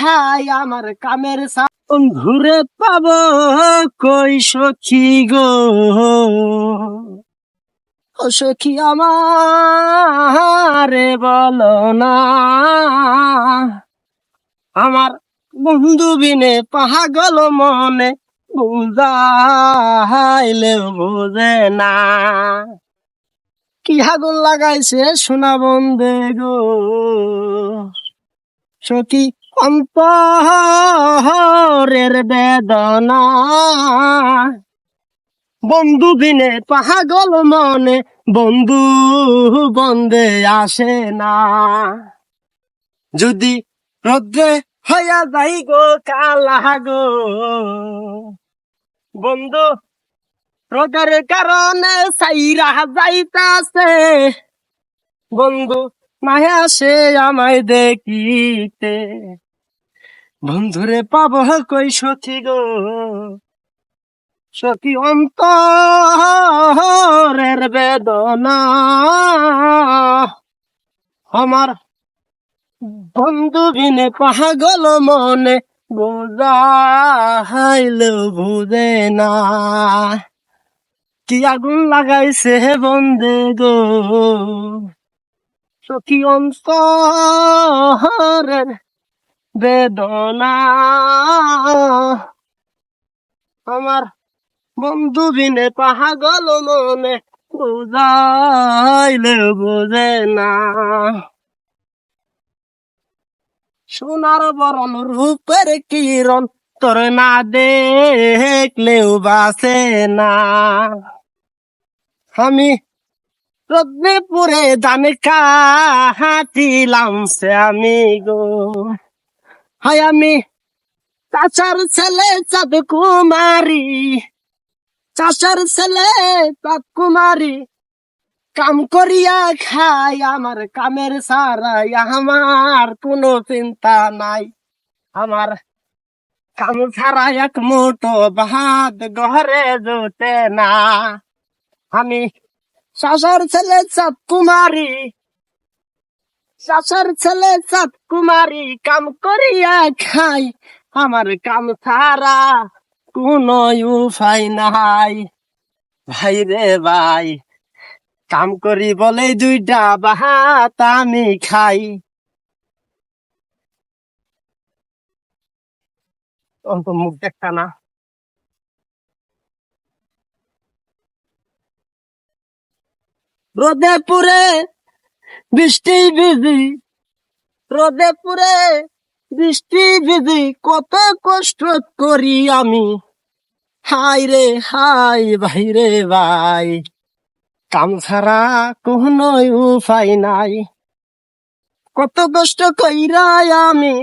High আমার কামের ঘুরে পাব? কই সখী গো? ও সখী আমারে বল না। আমার বন্ধু বিনে পাহাগল মনে বুঝাইলে বোঝে না। কি আগুন লাগাইছে সোনা বন্ধে গো? সখী অন্তরের বেদনা। বন্ধু বিনে পাহাগল মনে, বন্ধু বন্দে আসে না। যদি রোদ্রে হইয়া যাই গো, কালা গো বন্ধু রোদের কারণে সাইরা যাইতাছে। বন্ধু মায়া সে আমায় দেখিতে। বন্ধুরে পাব কই সখী গো? সখী অন্তরের বেদনা। আমার বন্ধু বিনে পাগল মনে বোঝাইলেও বুঝে না। কি আগুন লাগাইছে বন্ধে গো? সখী অন্তরের বেদনা। আমার বন্ধু বিনে পাগল মনে বুঝাইলে বোঝে না। সোনার বরণ, রূপের কিরণ তোর না দেখলেও বাসে না। আমি রদ্নেপুরে দানে কাহাতিলাম সে আমি গো। হাই আমি। চাচার ছেলে চাঁদ কুমারী চাচার ছেলে চাঁদ কুমারী কাম করিয়া খাই, আমার কামের সারাই, আমার কোনো চিন্তা নাই। আমার কাম ছাড়া এক মুঠো ভাত ঘরে জোটে না। আমি শাসার ছেলে চাঁদ কুমারী শাসার ছেলে চাঁদ কুমারী কাম করিয়া খাই আমার কাম ছাড়া কোনো উপায় নাই। ভাই রে ভাই, কাম করি বলে দুইটা ভাত আমি খাই। অন্ত মুখ দেখা না। রোদে পুরে বৃষ্টি বিজি রোদে পুরে বৃষ্টি বিজি কত কষ্ট করি আমি। হাই রে হাই ভাই রে ভাই কাম ছাড়া কোনো উপায় নাই। কত কষ্ট কইরাই আমি